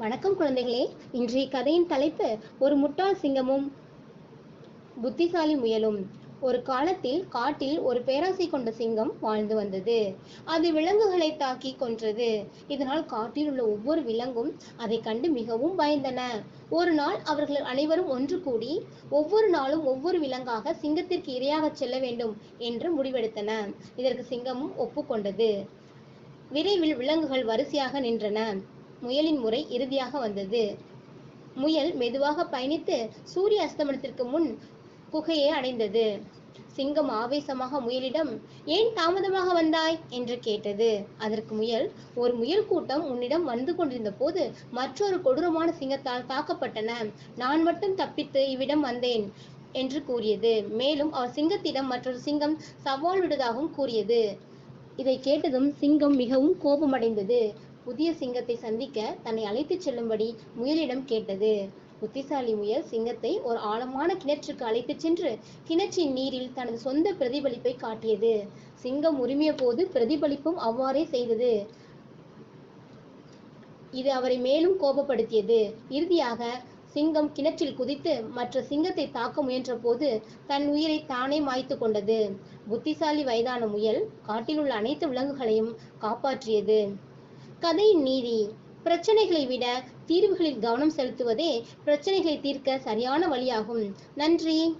வணக்கம் குழந்தைகளே. இன்றைய கதையின் தலைப்பு ஒரு முட்டாள் சிங்கமும் புத்திசாலி முயலும். ஒரு காலத்தில் காட்டில் ஒரு பேராசை கொண்ட சிங்கம் வாழ்ந்து வந்தது. அது விலங்குகளை தாக்கி கொன்றது. இதனால் காட்டில் உள்ள ஒவ்வொரு விலங்கும் அதை கண்டு மிகவும் பயந்தன. ஒரு நாள் அவர்கள் அனைவரும் ஒன்று கூடி ஒவ்வொரு நாளும் ஒவ்வொரு விலங்காக சிங்கத்திற்கு இரையாக செல்ல வேண்டும் என்று முடிவெடுத்தன. இதற்கு சிங்கமும் ஒப்புக்கொண்டது விரைவில் விலங்குகள் வரிசையாக நின்றன. முயலின் முறை இறுதியாக வந்தது. முயல் மெதுவாக பயணித்து சூரிய அஸ்தமனத்திற்கு முன் குகையை அடைந்தது. சிங்கம் ஆவேசமாக முயலிடம் ஏன் தாமதமாக வந்தாய்? என்று கேட்டது. அதற்கு முயல் ஒரு முயல் கூட்டம் உன்னிடம் வந்து கொண்டிருந்த போது மற்றொரு கொடூரமான சிங்கத்தால் தாக்கப்பட்டன. நான் மட்டும் தப்பித்து இவ்விடம் வந்தேன் என்று கூறியது. மேலும் அவர் சிங்கத்திடம் மற்றொரு சிங்கம் சவால் விடுவதாகவும் கூறியது. இதை கேட்டதும் சிங்கம் மிகவும் கோபமடைந்தது. புதிய சிங்கத்தை சந்திக்க தன்னை அழைத்துச் செல்லும்படி முயலிடம் கேட்டது. புத்திசாலி முயல் சிங்கத்தை ஒரு ஆழமான கிணற்றுக்கு அழைத்துச் சென்று கிணற்றின் நீரில் தனது சொந்த பிரதிபலிப்பை காட்டியது. சிங்கம் உரிமைய போது பிரதிபலிப்பும் அவ்வாறே செய்தது. இது அவரை மேலும் கோபப்படுத்தியது. இறுதியாக சிங்கம் கிணற்றில் குதித்து மற்ற சிங்கத்தை தாக்க முயன்ற போது தன் உயிரை தானே மாய்த்து கொண்டது. புத்திசாலி வயதான முயல் காட்டில் உள்ள அனைத்து விலங்குகளையும் காப்பாற்றியது. கதையின் நீதி. பிரச்சனைகளை விட தீர்வுகளில் கவனம் செலுத்துவதே பிரச்சனைகளை தீர்க்க சரியான வழியாகும். நன்றி.